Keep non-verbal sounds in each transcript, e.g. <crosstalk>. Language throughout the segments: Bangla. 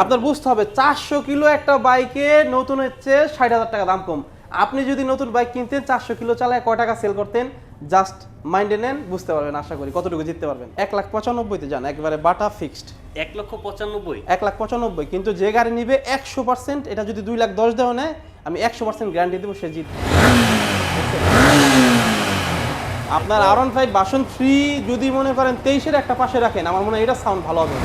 আপনার বুঝতে হবে চারশো কিলো একটা বাইকে নতুন হচ্ছে ষাট হাজার টাকা দাম কম। আপনি যদি নতুন বাইক কিনতেন চারশো কিলো চালায় কয় টাকা সেল করতেন? জাস্ট মাইন্ডে নেন বুঝতে পারবেন আশা করি কতটুকু জিততে পারবেন। এক লাখ পঁচানব্বইতে যান একবারে বাটা ফিক্সড এক লক্ষ পঁচানব্বই। এক লাখ পঁচানব্বই কিন্তু যে গাড়ি নিবে একশো পার্সেন্ট এটা যদি দুই লাখ দশ দেওয়া নেয় আমি একশো পার্সেন্ট গ্যারান্টি দেবো সে জিত আপনার R one five version three যদি মনে করেন তেইশের একটা পাশে রাখেন আমার মনে হয় এটা সাউন্ড ভালো হবে।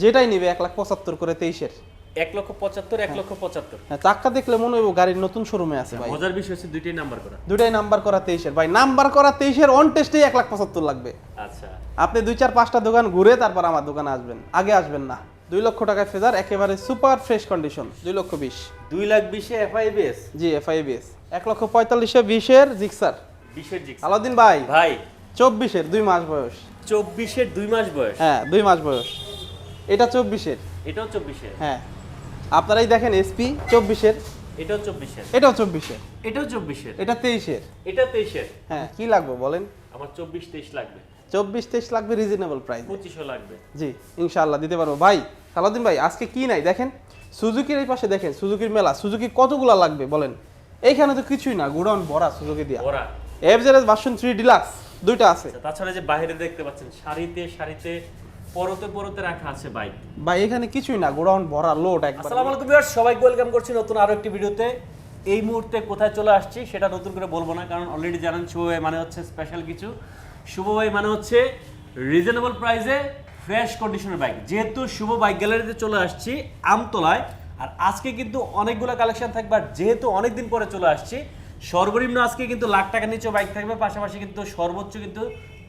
যেটাই নিবে এক লাখ পঁচাত্তর করে তেইশের। এক লক্ষ পঁচাত্তর এক লক্ষ পঁচাত্তর। হ্যাঁ চাক্কা দেখলে মনে হইব গাড়ির নতুন শোরুমে আছে ভাই। মজার বিষয় হচ্ছে দুইটাই নাম্বার করা। দুটাই নাম্বার করা তেইশের। ভাই নাম্বার করা তেইশের অন টেস্টেই এক লাখ পঁচাত্তর লাগবে। আচ্ছা। আপনি দুই চার পাঁচটা দোকান ঘুরে তারপর আমার দোকানে আসবেন। আগে আসবেন না। দুই লক্ষ টাকায় ফেজার একেবারে সুপার ফ্রেশ কন্ডিশন দুই লক্ষ বিশ। দুই লাখ বিশে এফআইবিএস জি এফআইবিএস এক লক্ষ পঁয়তাল্লিশে বিশের জিক্সার বিশের জিক্স আলাউদ্দিন ভাই ভাই। চব্বিশের দুই মাস বয়স। চব্বিশের দুই মাস বয়স? হ্যাঁ দুই মাস বয়স। এটা চব্বিশের। এটাও চব্বিশের। হ্যাঁ। আপনারাই দেখেন এসপি চব্বিশের। এটাও চব্বিশের। এটাও চব্বিশের। এটাও চব্বিশের। এটা তেইশের। এটা তেইশের। হ্যাঁ কি লাগবে বলেন? আমার চব্বিশ তেইশ লাগবে। চব্বিশ তেইশ লাগবে রিজনেবল প্রাইস পঁচিশও লাগবে। জি ইনশাআল্লাহ দিতে পারব। ভাই সালাউদ্দিন ভাই আজকে কি নাই? দেখেন সুজুকির এই পাশে দেখেন সুজুকির মেলা। সুজুকি কতগুলা লাগবে বলেন? এইখানে তো কিছুই না গোডাউন ভরা সুজুকি দিয়া। ওরা এফজেড ভার্সন থ্রি ডিলাক্স দুইটা আছে। আচ্ছা, তাছাড়া যে বাইরে দেখতে পাচ্ছেন সারিতে সারিতে পরতে পরতে রাখা আছে বাইক। ভাই এখানে কিছুই না গোডাউন ভরা লোড একবার। আসসালামু আলাইকুম ভিউয়ার্স সবাইকে ওয়েলকাম করছি নতুন আরও একটি ভিডিওতে। এই মুহূর্তে কোথায় চলে আসছি সেটা নতুন করে বলব না কারণ অলরেডি জানেন শুভ ভাই মানে হচ্ছে স্পেশাল কিছু। শুভ ভাই মানে হচ্ছে রিজনেবল প্রাইসে ফ্রেশ কন্ডিশনের বাইক যেহেতু শুভ বাইক গ্যালারিতে চলে আসছি আমতলায় আর আজকে কিন্তু অনেকগুলো কালেকশন থাকবে আর যেহেতু অনেকদিন পরে চলে আসছি সর্বনিম্ন আজকে কিন্তু লাখ টাকার নিচেও বাইক থাকবে পাশাপাশি কিন্তু সর্বোচ্চ কিন্তু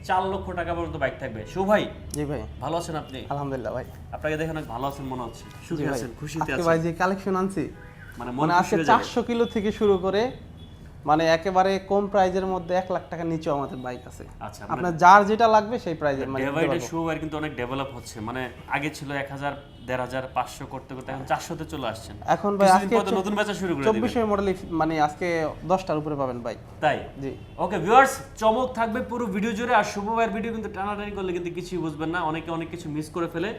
চার লক্ষ টাকা পর্যন্ত বাইক থাকবে। শুভ ভাই জি ভাই। ভালো আছেন আপনি? আলহামদুলিল্লাহ ভাই। আপনাকে দেখে অনেক ভালো আছেন মনে হচ্ছে। সুখী। আছেন খুশিতে আছেন। ভাই যে কালেকশন আনছি মানে মনে আছে হয়ে যাবে। চারশো কিলো থেকে শুরু করে মানে একেবারে কম প্রাইজের মধ্যে এক লাখ টাকার নিচেও আমাদের বাইক আছে। আচ্ছা মানে আপনার যার যেটা লাগবে সেই প্রাইজের মানে দিতে শো আর কিন্তু অনেক ডেভেলপ হচ্ছে। মানে আগে ছিল এক হাজার দেড় হাজার পাঁচশো করতে করতে এখন চারশোতে চলে আসছেন। এখন ভাই আজকে নতুন বেচা শুরু করে চব্বিশের মডেল মানে আজকে দশটার উপরে পাবেন ভাই তাই? জি। ওকে ভিউয়ার্স চমক থাকবে পুরো ভিডিও জুড়ে। আর শুভ ভাইয়ের ভিডিও কিন্তু টানাটানি করলে কিন্তু কিছুই বুঝবেন না। অনেকে অনেক কিছু মিস করে ফেলে।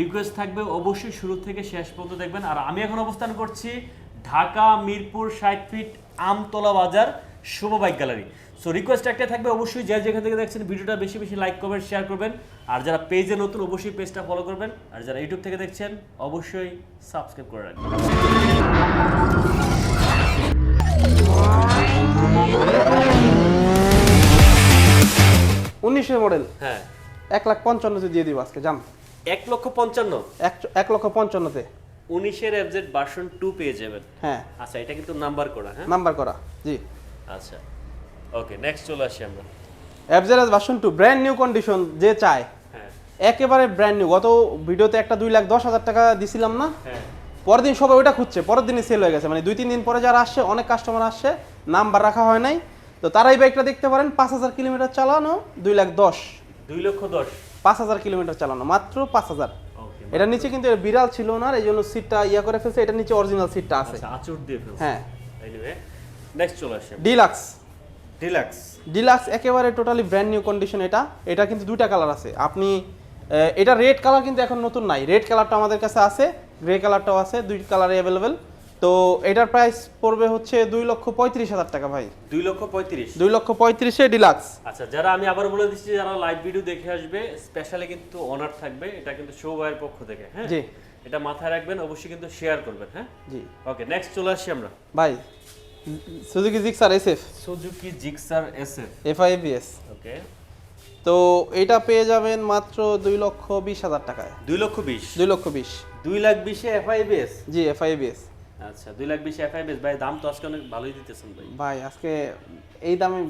রিকোয়েস্ট থাকবে অবশ্যই শুরু থেকে শেষ পর্যন্ত দেখবেন। আর আমি এখন অবস্থান করছি ঢাকা মিরপুর ষাট ফিট আমতলা বাজার Shubho bike gallery. So request একটাই থাকবে অবশ্যই যে যেখান থেকে দেখছেন ভিডিওটা বেশি বেশি লাইক করবেন শেয়ার করবেন। আর যারা পেজে নতুন অবশ্যই পেজটা ফলো করবেন। আর যারা ইউটিউব থেকে দেখছেন অবশ্যই সাবস্ক্রাইব করে রাখবেন। উনিশের মডেল হ্যাঁ। এক লাখ পঞ্চান্নতে দিয়ে দিব আজকে জান। এক লক্ষ পঞ্চান্ন। এক এক লক্ষ পঞ্চান্নতে। উনিশের এফজেড ভার্সন টু পেয়ে যাবেন। হ্যাঁ। আচ্ছা এটা কিন্তু নাম্বার করা হ্যাঁ? নাম্বার করা জি। আচ্ছা ওকে নেক্সট চলে আসি আমরা। FZS version two brand new condition যে চায়। হ্যাঁ। একেবারে ব্র্যান্ড নিউ গত ভিডিওতে একটা দুই লাখ দশ হাজার টাকা দিছিলাম না? হ্যাঁ। পরের দিন সবাই ওইটা খুঁজছে পরের দিনই সেল হয়ে গেছে। মানে দুই তিন দিন পরে যারা আসছে অনেক কাস্টমার আসছে নাম্বার রাখা হয় নাই। তো তারাই বাইকটা দেখতে পারেন পাঁচ হাজার কিলোমিটার চালানো দুই লাখ দশ। দুই লক্ষ দশ। পাঁচ হাজার কিলোমিটার চালানো মাত্র পাঁচ হাজার। এটার নিচে কিন্তু এটা বিড়াল ছিল না এই জন্য সিটটা ইয়া করে ফেলছে এটা নিচে অরিজিনাল সিটটা আছে। আচ্ছা আচুর দিয়ে ফেলছে। হ্যাঁ। এনিওয়ে নেক্সট চলে আসে ডিলাক্স ডিলাক্স ডিলাক্স একেবারে টোটালি ব্র্যান্ড নিউ কন্ডিশন এটা। এটা কিন্তু দুইটা কালার আছে। আপনি এটা রেড কালার কিন্তু এখন নতুন নাই। রেড কালারটা আমাদের কাছে আছে গ্রে কালারটাও আছে দুই কালারে অ্যাভেলেবেল তো এটার প্রাইস পড়বে হচ্ছে দুই লক্ষ পঁয়ত্রিশ হাজার টাকা ভাই। দুই লক্ষ পঁয়ত্রিশ? দুই লক্ষ পঁয়ত্রিশে ডিলাক্স আচ্ছা যারা আমি আবার বলে দিচ্ছি যারা লাইভ ভিডিও দেখে আসবে স্পেশালি কিন্তু অনার থাকবে এটা কিন্তু শো ভাইয়ের পক্ষ থেকে হ্যাঁ? জি। এটা মাথায় রাখবেন অবশ্যই কিন্তু শেয়ার করবেন হ্যাঁ? জি। ওকে নেক্সট চলে আসি আমরা। ভাই Suzuki Gixxer SF Suzuki Gixxer SF FIBS okay তো এটা পেয়ে যাবেন মাত্র দুই লক্ষ বিশ হাজার টাকায়। দুই লক্ষ বিশ? দুই লক্ষ বিশ। দুই লাখ বিশে এফআইবিএস জি এফআইবিএস আচ্ছা দুই লাখ বিশে ভাই দাম তো আজকে অনেক ভালোই দিতেছেন ভাই। ভাই আজকে এই দামে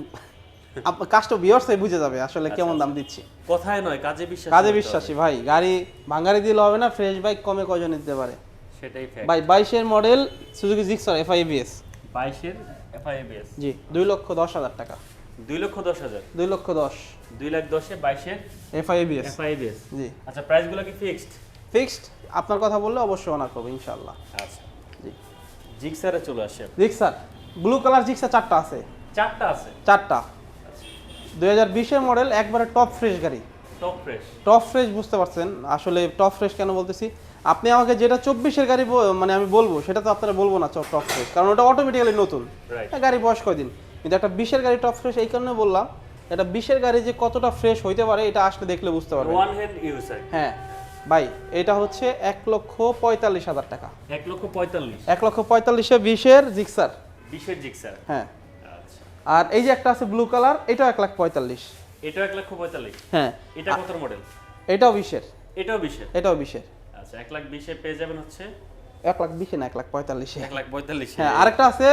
বুঝে যাবে আসলে কেমন দাম দিচ্ছি। কথায় নয় কাজে বিশ্বাস কাজে বিশ্বাসী ভাই গাড়ি ভাঙ্গারি দিলে হবে না ফ্রেশ বাইক কমে কজন দিতে পারে? সেটাই ভাই বাইশের মডেল সুজুকি জিক্সার এফআইবিএস বাইশের জি দুই লক্ষ দশ হাজার টাকা। দুই লক্ষ দশ হাজার? দুই লক্ষ দশ। দুই লাখ দশে বাইশের এফআইবিএস এফআইবিএস জি। আচ্ছা প্রাইসগুলো কি ফিক্সড ফিক্সড আপনার কথা বললে অবশ্যই অনার করব ইনশাল্লাহ আচ্ছা। জিক্সারে চলে আসে জিক্সার ব্লু কালার জিক্সার চারটা আছে। চারটা আছে? চারটা। দুই হাজার বিশের মডেল একবারে টপ ফ্রেশ গাড়ি। Top fresh. টপ ফ্রেশ বুঝতে পারছেন। আসলে টপ ফ্রেশ কেন বলতেছি? আপনি আমাকে যেটা চব্বিশের গাড়ি মানে আমি বলব সেটা তো আপনারা বলব না টপ ফ্রেশ। কারণ ওটা অটোমেটিক্যালি নতুন। গাড়ি বয়স কয়দিন? কিন্তু একটা বিশের গাড়ি টপ ফ্রেশ এই কারণে বললাম এটা বিশের গাড়ি যে কতটা ফ্রেশ হইতে পারে এটা আসলে দেখলে বুঝতে পারবেন। ওয়ান হ্যান্ড হ্যাঁ। ভাই এটা হচ্ছে এক লক্ষ পঁয়তাল্লিশ হাজার টাকা। এক লক্ষ পঁয়তাল্লিশ। এক লক্ষ পঁয়তাল্লিশে বিশের জিক্সার। বিশের জিক্সার? হ্যাঁ। আচ্ছা। আর এই যে একটা আছে ব্লু কালার এটাও এক লাখ পঁয়তাল্লিশ। এটাও এক লক্ষ পঁয়তাল্লিশ? হ্যাঁ। এটা কত মডেল এটাও বিশের। এটাও বিশের? এটাও বিশের। আচ্ছা এক লাখ বিশে পেয়ে যাবেন হচ্ছে? এক লাখ বিশে না এক লাখ পঁয়তাল্লিশে। এক লাখ পঁয়তাল্লিশ। হ্যাঁ আরেকটা আছে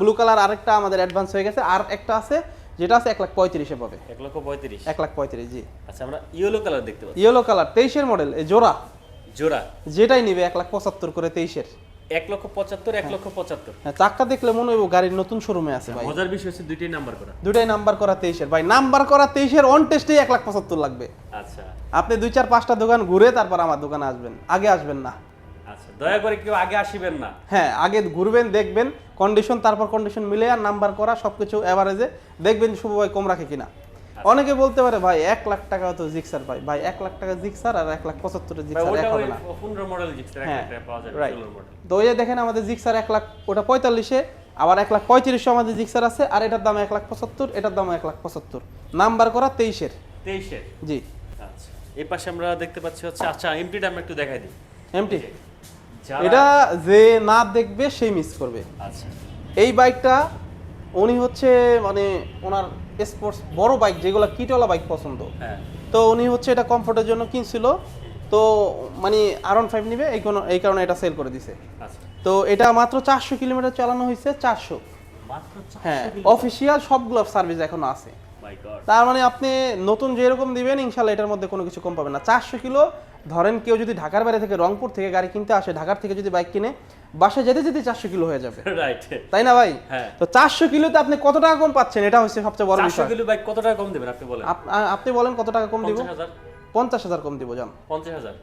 ব্লু কালার আরেকটা আমাদের অ্যাডভান্স হয়ে গেছে। আর একটা আছে যেটা আছে এক লাখ পঁয়ত্রিশে পাবে। এক লক্ষ পঁয়ত্রিশ? এক লাখ পঁয়ত্রিশ জি। আচ্ছা আমরা ইয়েলো কালার দেখতে পাচ্ছি। ইয়েলো কালার তেইশের মডেল এই জোড়া। জোড়া? যেটাই নিবে এক লাখ পঁচাত্তর করে তেইশের। এক লক্ষ পঁচাত্তর এক লক্ষ পঁচাত্তর। হ্যাঁ চাক্কা দেখলে মনে হইব গাড়ির নতুন শোরুমে আছে ভাই। মজার বিষয় হচ্ছে দুইটাই নাম্বার করা। দুটাই নাম্বার করা তেইশের। ভাই নাম্বার করা তেইশের অন টেস্টেই এক লাখ পঁচাত্তর লাগবে। আচ্ছা। আপনি দুই চার পাঁচটা দোকান ঘুরে তারপর আমার দোকানে আসবেন। আগে আসবেন না। দয়া করে কেউ আগে আসিবেন না। হ্যাঁ আগে ঘুরবেন দেখবেন কন্ডিশন তারপর কন্ডিশন মিলে আর নাম্বার করা সবকিছু এভারেজে দেখবেন শুভ ভাই কম রাখে কিনা। অনেকে বলতে পারে ভাই এক লাখ টাকা তো জিক্সার ভাই ভাই এক লাখ টাকা জিক্সার আর এক লাখ পঁচাত্তরের ভাই, জিক্সার এক হবে না। পনেরো মডেল জিক্সার এক হ্যাঁ, তো ওই দেখেন আমাদের জিক্সার এক লাখ ওটা পঁয়তাল্লিশে আবার এক লাখ পঁয়ত্রিশশো আমাদের জিক্সার আছে আর এটার দাম এক লাখ পঁচাত্তর এটার দাম এক লাখ পঁচাত্তর। নাম্বার করা তেইশের। তেইশের? জি। আচ্ছা। এই পাশে আমরা দেখতে পাচ্ছি হচ্ছে আচ্ছা এমটিটা আমরা একটু দেখাই দিই। এমটি এটা যে না দেখবে সেই মিস করবে। আচ্ছা। এই বাইকটা উনি হচ্ছে মানে ওনার স্পোর্টস বড় বাইক যেগুলো কিটওয়ালা বাইক পছন্দ। হ্যাঁ। তো উনি হচ্ছে এটা কমফোর্টের জন্য কিনছিল। তো মানে আর ওয়ান ফাইভ নিবে এই কোনো এই কারণে এটা সেল করে দিছে। আচ্ছা। তো এটা মাত্র চারশো কিলোমিটার চালানো হয়েছে চারশো। হ্যাঁ অফিসিয়াল সবগুলো সার্ভিস এখনও আছে। তার মানে আপনি নতুন যেরকম দিবেন ইনশাল্লাহ এটার মধ্যে কোনো কিছু কম পাবেন না। চারশো কিলো ধরেন কেউ যদি ঢাকার বাইরে থেকে রংপুর থেকে গাড়ি কিনতে আসে ঢাকার থেকে যদি বাইক কিনে বাসায় যেতে যেতে চারশো কিলো হয়ে যাবে। তাই না ভাই? হ্যাঁ। তো চারশো কিলোতে আপনি কত টাকা কম পাচ্ছেন? এটা হচ্ছে সবচেয়ে বড় বিষয়। কিলো বাইক কত টাকা কম দেবেন আপনি বলেন? আপনি বলেন কত টাকা কম দিব? পঞ্চাশ হাজার। কম দিব জান।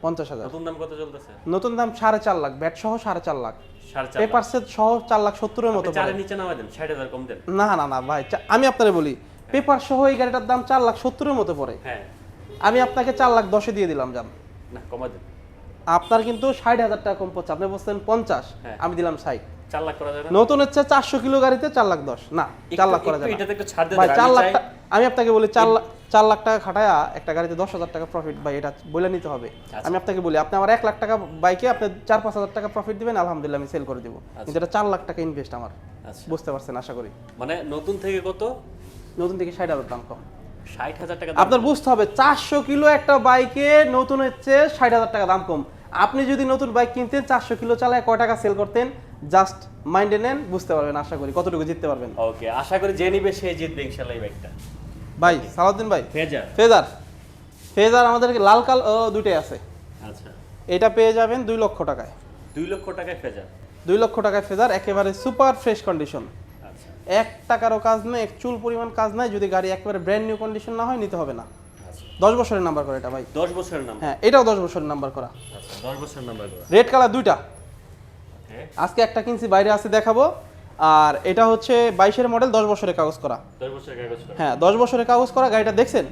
পঞ্চাশ হাজার। নতুন দাম কত চলতেছে? নতুন দাম সাড়ে চার লাখ ব্যাট সহ সাড়ে চার লাখ। পেপার সেট সহ চার লাখ সত্তরের মতো নিচে নামাই দেন ষাট হাজার কম দেন। না না না ভাই আমি আপনারে বলি পেপার সহ এই গাড়িটার দাম চার লাখ সত্তরের মতো পড়ে। হ্যাঁ। আমি আপনাকে চার লাখ দশে দিয়ে দিলাম জান। না কমা দেন। আপনার কিন্তু ষাট হাজার টাকা কম পড়ছে আপনি বলছেন পঞ্চাশ হ্যাঁ। আমি দিলাম ষাট। চার লাখ করা যাবে নতুন হচ্ছে চারশো কিলো গাড়িতে চার লাখ দশ। না চার লাখ করা যাবে চার লাখ আমি আপনাকে বলি চার লাখ চার লাখ টাকা খাটায়া একটা গাড়িতে দশ হাজার টাকা প্রফিট ভাই এটা বলে নিতে হবে। আচ্ছা। আমি আপনাকে বলি আপনি আমার এক লাখ টাকা বাইকে আপনি চার পাঁচ হাজার টাকা প্রফিট দিবেন আলহামদুলিল্লাহ আমি সেল করে দিব। কিন্তু এটা চার লাখ টাকা ইনভেস্ট আমার। আচ্ছা। বুঝতে পারছেন আশা করি। মানে নতুন থেকে কত? নতুন থেকে ষাট হাজার দাম কম। টাকা আপনার বুঝতে হবে চারশো কিলো একটা বাইকে নতুন হচ্ছে ষাট হাজার টাকা দাম কম। আপনি যদি নতুন বাইক কিনতেন চারশো কিলো চালায় কয় টাকা সেল করতেন? জাস্ট মাইন্ডে নেন বুঝতে পারবেন আশা করি। কতটুকু জিততে পারবেন? ওকে আশা করি যে নিবে সে জিতবে ইনশাল্লাহ এই বাইকটা। ভাই সালাউদ্দিন ভাই। ফেজার। ফেজার। ফেজার আমাদেরকে লাল কাল ও, দুইটাই আছে। আচ্ছা। এটা পেয়ে যাবেন দুই লক্ষ টাকায়। দুই লক্ষ টাকায় ফেজার। দুই লক্ষ টাকায় ফেজার একেবারে সুপার ফ্রেশ কন্ডিশন। এক টাকারও কাজ নেই এক চুল পরিমাণ কাজ নাই যদি গাড়ি একেবারে ব্র্যান্ড নিউ কন্ডিশন না হয় নিতে হবে না। দশ বছরের নাম্বার করা এটা ভাই। দশ বছরের নাম্বার হ্যাঁ এটাও দশ বছরের নাম্বার করা। আচ্ছা দশ বছরের নাম্বার করা। রেড কালার দুইটা। আজকে একটা কিনছি বাইরে আছে দেখাবো। আর এটা হচ্ছে বাইশের মডেল দশ বছরের কাগজ করা। হ্যাঁ দশ বছরের কাগজ করা গাড়িটা দেখছেন?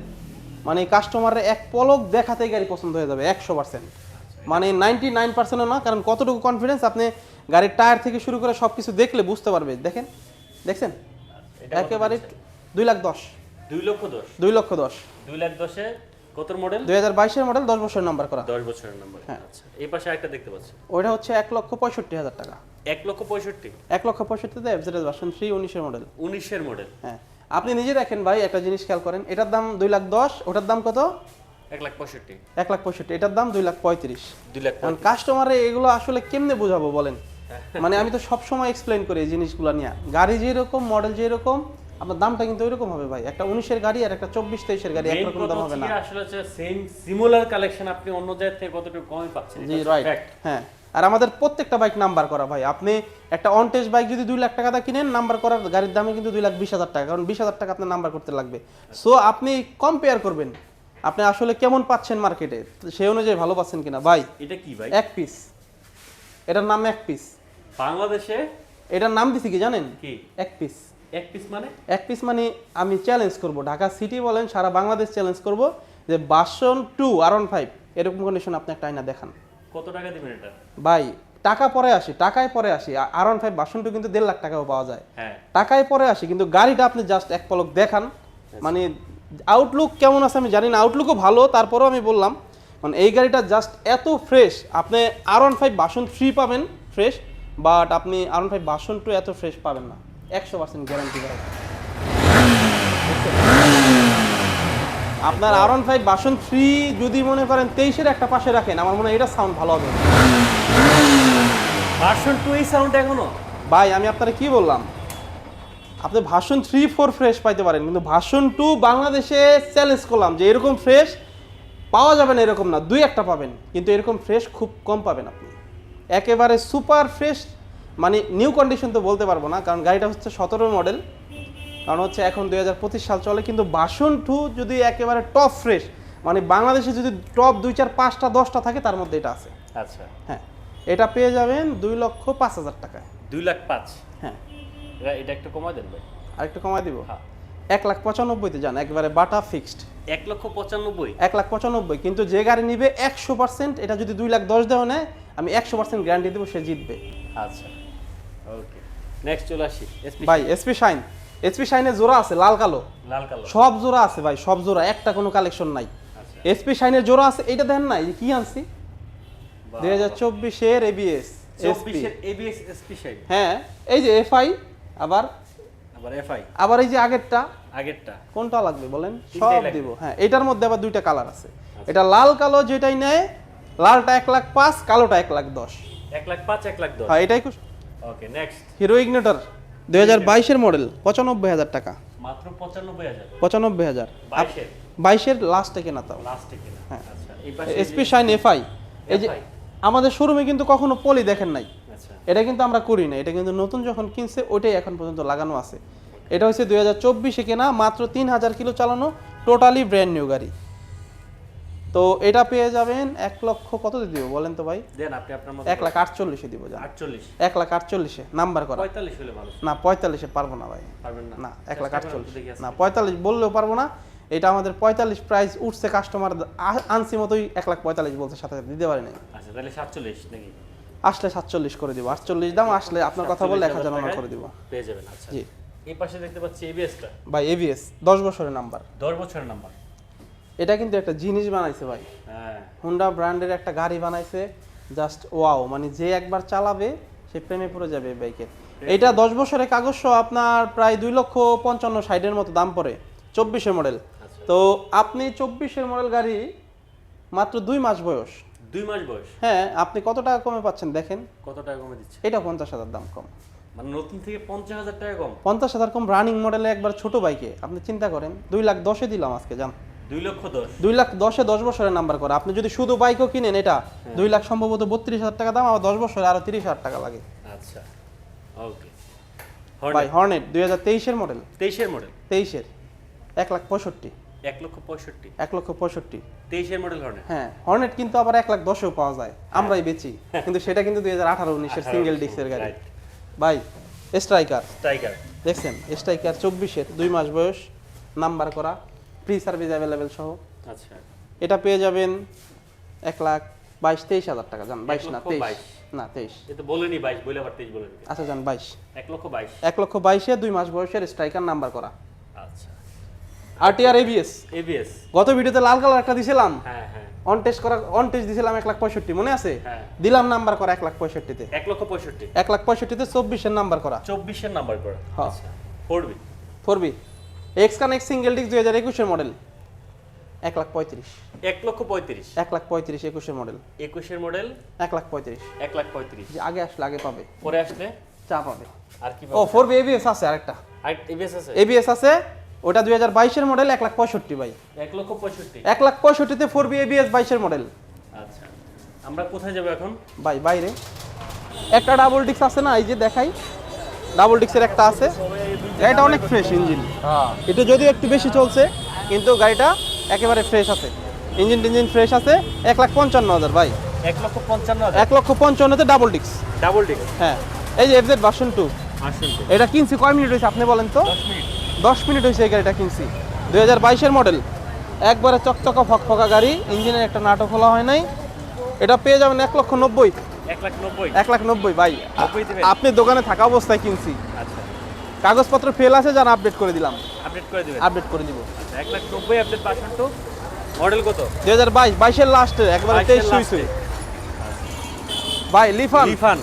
মানে কাস্টমারের এক পলক দেখাতেই গাড়ি পছন্দ হয়ে যাবে একশো পার্সেন্ট মানে নাইনটি নাইন পার্সেন্টও না কারণ কতটুকু কনফিডেন্স আপনি গাড়ির টায়ার থেকে শুরু করে সব কিছু দেখলে বুঝতে পারবে। দেখেন দেখছেন? এটা একেবারে দুই লাখ দশ। দুই লক্ষ দশ। দুই লক্ষ দশ। দুই লাখ দশে কত মডেল দুই হাজার বাইশের মডেল দশ বছরের নাম্বার করা। দশ বছরের নাম্বার হ্যাঁ। আচ্ছা এই পাশে একটা দেখতে পাচ্ছি। ওইটা হচ্ছে এক লক্ষ পঁয়ষট্টি হাজার টাকা। এক লক্ষ পঁয়ষট্টি? এক লক্ষ পঁয়ষট্টিতে এফজেড ভার্সন থ্রি উনিশের মডেল উনিশের মডেল হ্যাঁ। আপনি নিজে দেখেন ভাই একটা জিনিস খেয়াল করেন। এটার দাম দুই লাখ দশ ওটার দাম কত? এক লাখ পঁয়ষট্টি। এক লাখ পঁয়ষট্টি এটার দাম দুই লাখ পঁয়ত্রিশ। দুই লাখ কাস্টমারে এগুলো আসলে কেমনে বোঝাবো বলেন? <laughs> মানে আমি তো সব সময় এক্সপ্লেন করি এই জিনিসগুলো নিয়ে। গাড়ি যেরকম মডেল যেরকম আপনার দামটা কিন্তু ওইরকম হবে ভাই। একটা উনিশের গাড়ি আর একটা চব্বিশ তেইশের গাড়ি একরকম দাম হবে না। আসলে হচ্ছে সেম সিমিলার কালেকশন আপনি অন্য জায়গা থেকে কতটুকু কমই পাচ্ছেন জি রাইট হ্যাঁ। আর আমাদের প্রত্যেকটা বাইক নাম্বার করা ভাই। আপনি একটা অনটেস্ট বাইক যদি দুই লাখ টাকা কিনেন নাম্বার করার গাড়ির দামে কিন্তু দুই লাখ বিশ হাজার টাকা কারণ বিশ হাজার টাকা আপনার নাম্বার করতে লাগবে। সো আপনি কম্পেয়ার করবেন। আপনি আসলে কেমন পাচ্ছেন মার্কেটে সেই অনুযায়ী ভালো পাচ্ছেন কিনা? ভাই এটা কি ভাই? এক পিস এটার নাম এক পিস বাংলাদেশে এটার নাম দিছি কি জানেন? কি? এক পিস এক পিস মানে? এক পিস মানে আমি চ্যালেঞ্জ করব। ঢাকা সিটি বলেন সারা বাংলাদেশ চ্যালেঞ্জ করব যে version two R one five এরকম কন্ডিশন আপনি একটা আয়না দেখান। কত টাকা দিবেন এটা? ভাই টাকা পরে আসি টাকায় পরে আসি। R one five version two কিন্তু দেড় লাখ টাকাও পাওয়া যায়। হ্যাঁ। টাকায় পরে আসি কিন্তু গাড়িটা আপনি জাস্ট এক পলক দেখান। মানে আউটলুক কেমন আছে আমি জানি না। আউটলুকও ভালো তারপরেও আমি বললাম মানে এই গাড়িটা জাস্ট এত ফ্রেশ আপনি R one five version three পাবেন ফ্রেশ বাট আপনি R one five version two এত ফ্রেশ পাবেন না। একশো পার্সেন্ট গ্যারান্টি গাড়ি আপনার R one five version three যদি মনে করেন তেইশের একটা পাশে রাখেন আমার মনে হয় এটা সাউন্ড ভালো হবে। ভার্সন টু এই সাউন্ড এখনও। ভাই আমি আপনারা কি বললাম? আপনি ভাষণ থ্রি ফোর ফ্রেশ পাইতে পারেন কিন্তু ভাষণ টু বাংলাদেশে চ্যালেঞ্জ করলাম যে এরকম ফ্রেশ পাওয়া যাবে না এরকম না। দুই একটা পাবেন কিন্তু এরকম ফ্রেশ খুব কম পাবেন আপনি। একেবারে সুপার ফ্রেশ মানে নিউ কন্ডিশন তো বলতে পারব না কারণ গাড়িটা হচ্ছে সতেরো মডেল। কারণ হচ্ছে এখন দু হাজার পঁচিশ সাল চলে কিন্তু বাসন টু যদি একেবারে টপ ফ্রেশ মানে বাংলাদেশে যদি টপ দুই চার পাঁচটা দশটা থাকে তার মধ্যে এটা আছে। আচ্ছা। হ্যাঁ এটা পেয়ে যাবেন দুই লক্ষ পাঁচ হাজার টাকায়। দুই লাখ পাঁচ? হ্যাঁ। এটা একটু কমাই দেন ভাই। আরেকটু কমাই দিব? হ্যাঁ। এক লাখ পঁচানব্বইতে যান একবারে বাটা ফিক্সড এক লক্ষ পঁচানব্বই? এক লাখ পঁচানব্বই কিন্তু যে গাড়ি নিবে একশো পার্সেন্ট এটা যদি দুই লাখ দশ দেওয়া নেয় আমি একশো পার্সেন্ট গ্যারান্টি দেবো সে জিতবে। আচ্ছা ওকে। নেক্সট চলে আসি ভাই এসপি শাইন এসপি শাইনের জোড়া আছে লাল কালো। লাল কালো। সব জোড়া আছে ভাই সব জোড়া একটা কোনো কালেকশন নাই। আচ্ছা। এসপি শাইনের জোড়া আছে এটা দেখেন না কি আনছি? দুই হাজার চব্বিশের এবিএস এবিএস এসপি সাইড হ্যাঁ এই যে এফআই আবার আবার এফআই আবার এই যে আগেরটা আগেরটা। কোনটা লাগবে বলেন? সব আচ্ছা। দিব হ্যাঁ এটার মধ্যে আবার দুইটা কালার আছে। এটা লাল কালো যেটাই নেয় লালটা এক লাখ পাঁচ কালোটা এক লাখ দশ। এক লাখ পাঁচ এক লাখ দশ। হ্যাঁ এটাই ওকে নেক্সট হিরো ইগনেটর দুই হাজার বাইশের মডেল পঁচানব্বই হাজার টাকা। মাত্র পঁচানব্বই হাজার। পঁচানব্বই হাজার। বাইশের? লাস্টে কেনা তাও। লাস্টে কিনা হ্যাঁ। আচ্ছা এসপি শাইন এফআই এই যে আমাদের শোরুমে কিন্তু কখনো পলি দেখেন নাই। আচ্ছা। এটা কিন্তু আমরা করি না এটা কিন্তু নতুন যখন কিনছে ওইটাই এখন পর্যন্ত লাগানো আছে। এটা হচ্ছে দুই হাজার চব্বিশে কেনা মাত্র তিন হাজার কিলো চালানো টোটালি ব্র্যান্ড নিউ গাড়ি। তো এটা পেয়ে যাবেন এক লক্ষ কত দিয়ে দিব বলেন তো ভাই? দেন আপনি আপনার মতো এক লাখ আটচল্লিশে দিব জান আটচল্লিশ। এক লাখ আটচল্লিশে নাম্বার করা। পঁয়তাল্লিশ হলে ভালো। না পঁয়তাল্লিশে পারব না ভাই। পারবেন না। না এক লাখ আটচল্লিশ। না পঁয়তাল্লিশ বললেও পারব না। এটা আমাদের পঁয়তাল্লিশ প্রাইস উঠছে কাস্টমার আনসি মতোই এক লাখ পঁয়তাল্লিশ বলছে সাথে সাথে দিতে পারি নাই। আচ্ছা তাহলে সাতচল্লিশ নাকি? আসলে সাতচল্লিশ করে দিব। আটচল্লিশ দাম আসলে আপনার কথা বললে এক হাজার করে দিব। পেয়ে যাবেন আচ্ছা। জি। এই পাশে দেখতে পাচ্ছি এবিএসটা ভাই এবিএস দশ বছরের নাম্বার। দশ বছরের নাম্বার। এটা কিন্তু একটা জিনিস বানাইছে ভাই। হ্যাঁ। হুন্ডা ব্র্যান্ডের একটা গাড়ি বানাইছে জাস্ট ওয়াও মানে যে একবার চালাবে সে প্রেমে পড়ে যাবে এই বাইকের এটা দশ বছরের কাগজ সহ আপনার প্রায় দুই লক্ষ পঞ্চান্ন ষাটের মতো দাম পড়ে চব্বিশের মডেল আচ্ছা। তো আপনি চব্বিশের মডেল গাড়ি মাত্র দুই মাস বয়স। দুই মাস বয়স? হ্যাঁ আপনি কত টাকা কমে পাচ্ছেন দেখেন। কত টাকা কমে দিচ্ছে? এটা পঞ্চাশ হাজার দাম কম। মানে নতুন থেকে পঞ্চাশ হাজার টাকা কম। পঞ্চাশ হাজার কম রানিং মডেলে একবার ছোট বাইকে আপনি চিন্তা করেন দুই লাখ দশে দিলাম আজকে যান দুই লক্ষ দশ। দুই লাখ দশে দশ বছরের নাম্বার করা। আপনি যদি শুধু বাইকও কিনেন এটা দুই লাখ সম্ভবত বত্রিশ হাজার টাকা দাম আবার দশ বছরে আরও তিরিশ হাজার টাকা লাগে। আচ্ছা ওকে ভাই হর্নেট দুই হাজার তেইশের মডেল তেইশের মডেল তেইশের এক লাখ পঁয়ষট্টি। এক লক্ষ পঁয়ষট্টি। এক লক্ষ পঁয়ষট্টি। তেইশের মডেল হর্নে হ্যাঁ হর্নেট কিন্তু আবার এক লাখ দশেও পাওয়া যায়। আমরাই বেচি। কিন্তু সেটা কিন্তু দুই হাজার আঠারো উনিশের সিঙ্গেল ডিস্কের গাড়ি। ভাই স্ট্রাইকার স্ট্রাইকার দেখছেন স্ট্রাইকার চব্বিশের দুই মাস বয়স নাম্বার করা ফ্রি সার্ভিস অ্যাভেলেবেল সহ। আচ্ছা। এটা পেয়ে যাবেন এক লাখ বাইশ তেইশ হাজার টাকা যান বাইশ না তেইশ। না তেইশ। বলেনি বাইশ বলে আবার তেইশ বলে। আচ্ছা যান বাইশ। এক লক্ষ বাইশ। এক লক্ষ বাইশে দুই মাস বয়সের স্ট্রাইকার নাম্বার করা। আরটিআর এবিএস এবিএস গত ভিডিওতে লাল কালার একটা দিছিলাম। হ্যাঁ হ্যাঁ। অন টেস্ট করা অন টেস্ট দিছিলাম এক লাখ পঁয়ষট্টি মনে আছে? হ্যাঁ। দিলাম নাম্বার করা এক লাখ পঁয়ষট্টিতে। এক লক্ষ পঁয়ষট্টি। এক লাখ পঁয়ষট্টিতে চব্বিশের নাম্বার করা। চব্বিশের নাম্বার করা। হ্যাঁ। Four B X connect single disc দুই হাজার একুশের মডেল এক লাখ পঁয়ত্রিশ। এক লক্ষ পঁয়ত্রিশ। এক লাখ পঁয়ত্রিশ একুশের মডেল একুশের মডেল এক লাখ পঁয়ত্রিশ। এক লাখ পঁয়ত্রিশ। যে আগে আসলে আগে পাবে। পরে আসলে? চা পাবে। আর কি ও ফোর বি এবিএস আছে আরেকটা। আর এবিএস আছে? এবিএস আছে? ওটা দুই হাজার বাইশের মডেল এক লাখ পঁয়ষট্টি ভাই। এক লক্ষ পঁয়ষট্টি। এক লাখ পঁয়ষট্টিতে ফোর বি এবিএস বাইশের মডেল আচ্ছা। আমরা কোথায় যাব এখন? ভাই বাইরে। একটা ডাবল ডিক্স আছে না এই যে দেখাই। ডাবল ডিক্সের একটা আছে। গাড়িটা অনেক ফ্রেশ ইঞ্জিন এটা যদিও একটু বেশি চলছে কিন্তু গাড়িটা একেবারে ফ্রেশ আছে। ইঞ্জিন টিঞ্জিন ফ্রেশ আছে। এক লাখ পঞ্চান্ন হাজার ভাই। এক লক্ষ পঞ্চান্ন এক লক্ষ পঞ্চান্নতে ডাবল ডিক্স ডাবল ডিক হ্যাঁ। এই যে এফজেড ভার্সন টু এটা কিনছি কয় মিনিট হয়েছে আপনি বলেন তো? দশ মিনিট। দশ মিনিট হয়েছে এই গাড়িটা কিনছি। দুই হাজার বাইশের মডেল। একবারে চকচকা ফকফকা গাড়ি ইঞ্জিনের একটা নাটক খোলা হয় নাই। এটা পেয়ে যাবেন এক লক্ষ নব্বই। এক লাখ নব্বই? ভাই। আপনি দোকানে থাকা অবস্থায় কিনছি। আচ্ছা। কাগজপত্র ফেল আছে যান আপডেট করে দিলাম। আপডেট করে দিবেন? আপডেট করে দিব। আচ্ছা এক লাখ নব্বই আপডেট পার্সেন্ট টু মডেল কত? দুই হাজার বাইশ বাইশের লাস্টে একবারে তেইশ। ভাই লিফান। লিফান।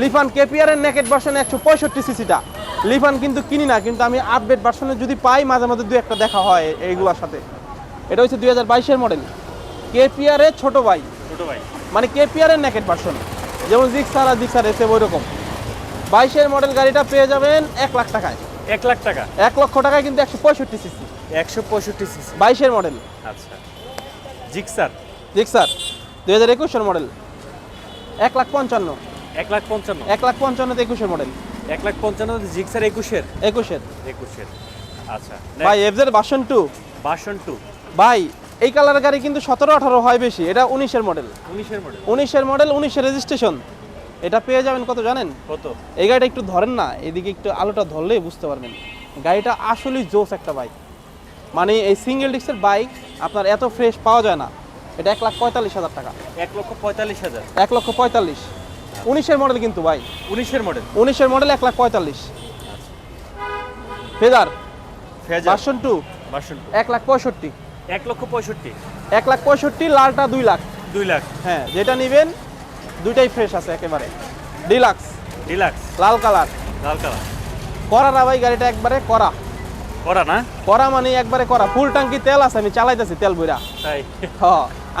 লিফান কেপিআর এর নেকেট ভার্সন একশো পঁয়ষট্টি সিসিটা লিফান কিন্তু কিনি না কিন্তু আমি আপডেট ভার্সনে যদি পাই মাঝে মাঝে দু একটা দেখা হয় এইগুলোর সাথে। এটা হচ্ছে দুই হাজার বাইশের মডেল কেপিআর এর ছোট ভাই। ছোট ভাই। মানে কেপিআর এর নেকেট ভার্সন যেমন জিক্সার আর জিক্সার এসে ওই রকম বাইশের মডেল গাড়িটা পেয়ে যাবেন এক লাখ টাকায়। এক লাখ টাকা। এক লক্ষ টাকায় কিন্তু একশো পঁয়ষট্টি সিসি একশো পঁয়ষট্টি সিসি বাইশের মডেল আচ্ছা। জিক্সার জিক্সার দুই হাজার একুশের মডেল এক লাখ পঞ্চান্ন। এক লাখ পঞ্চান্ন। এক লাখ পঞ্চান্নতে একুশের মডেল এক লাখ পঞ্চান্ন জিক্সার একুশের। একুশের। একুশের। আচ্ছা ভাই FZ version two. Version two. ভাই এই কালার গাড়ি কিন্তু সতেরো আঠারো হয় বেশি। এটা উনিশের মডেল। উনিশের মডেল। উনিশের মডেল উনিশের রেজিস্ট্রেশন। এটা পেয়ে যাবেন কত জানেন? কত? এই গাড়িটা একটু ধরেন না এদিকে একটু আলোটা ধরলেই বুঝতে পারবেন। গাড়িটা আসলেই জোস একটা বাইক মানে এই সিঙ্গেল ডিস্কের বাইক আপনার এত ফ্রেশ পাওয়া যায় না। এটা এক লাখ পঁয়তাল্লিশ হাজার টাকা। এক লক্ষ পঁয়তাল্লিশ হাজার। এক লক্ষ পঁয়তাল্লিশ। উনিশের মডেল কিন্তু ভাই। উনিশের মডেল উনিশের মডেল এক লাখ পঁয়তাল্লিশ। Fazer? Fazer. Version two version two এক লাখ পঁয়ষট্টি। এক লক্ষ পঁয়ষট্টি। এক লাখ পঁয়ষট্টি লালটা দুই লাখ। দুই লাখ। হ্যাঁ যেটা নেবেন দুইটাই ফ্রেশ আছে একেবারে। ডিলাক্স ডিলাক্স লাল কালার। লাল কালার। করা না ভাই গাড়িটা একবারে করা। করা না? করা মানে একবারে করা। ফুল ট্যাঙ্কি তেল আছে আমি চালাইতেছি তেল বইরা। তাই। হ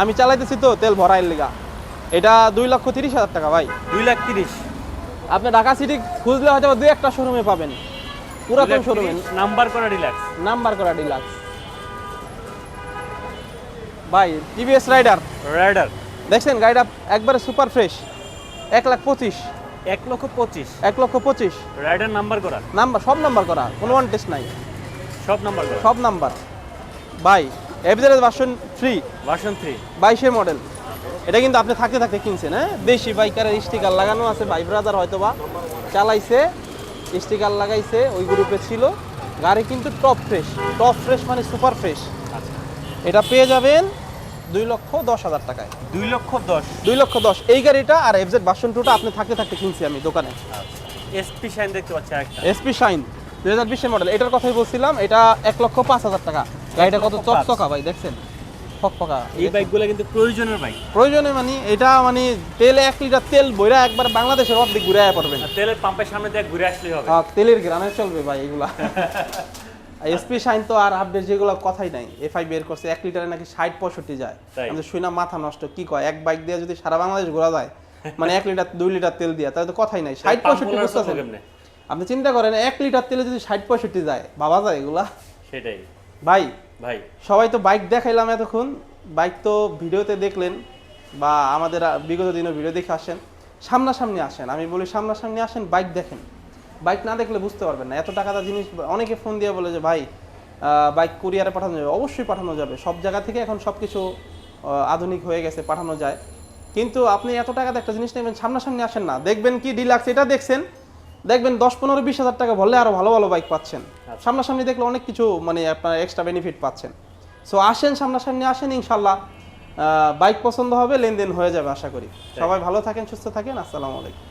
আমি চালাইতেছি তো তেল ভরাইল লিগা। এটা দুই লক্ষ তিরিশ হাজার টাকা ভাই। দুই লাখ তিরিশ। আপনি ঢাকা সিটি খুঁজলে হয়তো দুই একটা শোরুমে পাবেন। পুরাতন শোরুমে নাম্বার করা ডিলাক্স নাম্বার করা ডিলাক্স ভাই টিভিএস রাইডার রাইডার দেখছেন গাড়িটা একবারে সুপার ফ্রেশ এক লাখ পঁচিশ। এক লক্ষ পঁচিশ। এক লক্ষ পঁচিশ। রাইডার নাম্বার করা। নাম্বার সব নাম্বার করা কোনো ওয়ান টেস্ট নাই। সব নাম্বার করা। সব নাম্বার। ভাই FZ version three version three বাইশের মডেল এটা কিন্তু আপনি থাকতে থাকতে কিনছেন হ্যাঁ? দেশি বাইকারের স্টিকার লাগানো আছে ভাই ব্রাদার হয়তো বা চালাইছে স্টিকার লাগাইছে ওই গ্রুপে ছিল। গাড়ি কিন্তু টপ ফ্রেশ টপ ফ্রেশ মানে সুপার ফ্রেশ আচ্ছা। এটা পেয়ে যাবেন দুই লক্ষ দশ হাজার টাকায়। দুই লক্ষ দশ। দুই লক্ষ দশ। এই গাড়িটা আর এফজেড ভার্সন টুটা আপনি থাকতে থাকতে কিনছি আমি দোকানে। এসপি শাইন দেখতে পাচ্ছি একটা এসপি শাইন দুই হাজার বিশের মডেল এটার কথাই বলছিলাম এটা এক লক্ষ পাঁচ হাজার টাকা। গাড়িটা কত চকচকা ভাই দেখছেন? ফকফকা। এই বাইকগুলো কিন্তু প্রয়োজনের বাইক প্রয়োজনে মানে এটা মানে তেলে এক লিটার তেল বইরা একবার বাংলাদেশের অর্ধেক ঘুরে তেলের পাম্পের সামনে দিয়ে ঘুরে আসলেই হবে। আহ, তেলের গ্রামে চলবে ভাই এগুলা। <laughs> এসপি শাইন তো আর আপডেট যেগুলো কথাই নাই। এফআই বের করছে এক লিটারে নাকি ষাট পঁয়ষট্টি যায়? আমি তো শুই না মাথা নষ্ট কি কয়? এক বাইক দিয়ে যদি সারা বাংলাদেশ ঘোরা যায় মানে এক লিটার দুই লিটার তেল দিয়ে তাহলে তো কথাই নাই। ষাট পঁয়ষট্টি বুঝতেছেন? আপনি চিন্তা করেন এক লিটার তেলে যদি ষাট পঁয়ষট্টি যায় বাবা যায় এগুলা? সেটাই। ভাই ভাই। সবাই তো বাইক দেখাইলাম এতক্ষণ। বাইক তো ভিডিওতে দেখলেন বা আমাদের বিগত দিনের ভিডিও দেখে আসেন। সামনাসামনি আসেন। আমি বলি সামনাসামনি আসেন বাইক দেখেন। বাইক না দেখলে বুঝতে পারবেন না। এত টাকাটা জিনিস অনেকে ফোন দিয়ে বলে যে, ভাই বাইক কুরিয়ারে পাঠানো যাবে। অবশ্যই পাঠানো যাবে। সব জায়গা থেকে এখন সব কিছু আধুনিক হয়ে গেছে, পাঠানো যায়। কিন্তু আপনি এত টাকাতে একটা জিনিস নেবেন, সামনাসামনি আসেন না। দেখবেন কি ডিলাক্স এটা দেখছেন। দেখবেন দশ পনেরো বিশ হাজার টাকা বললে আরও ভালো ভালো বাইক পাচ্ছেন। সামনাসামনি দেখলে অনেক কিছু মানে আপনার এক্সট্রা বেনিফিট পাচ্ছেন। সো আসেন সামনাসামনি আসেন ইনশাল্লাহ বাইক পছন্দ হবে লেনদেন হয়ে যাবে আশা করি। সবাই ভালো থাকেন সুস্থ থাকেন আসসালামু আলাইকুম।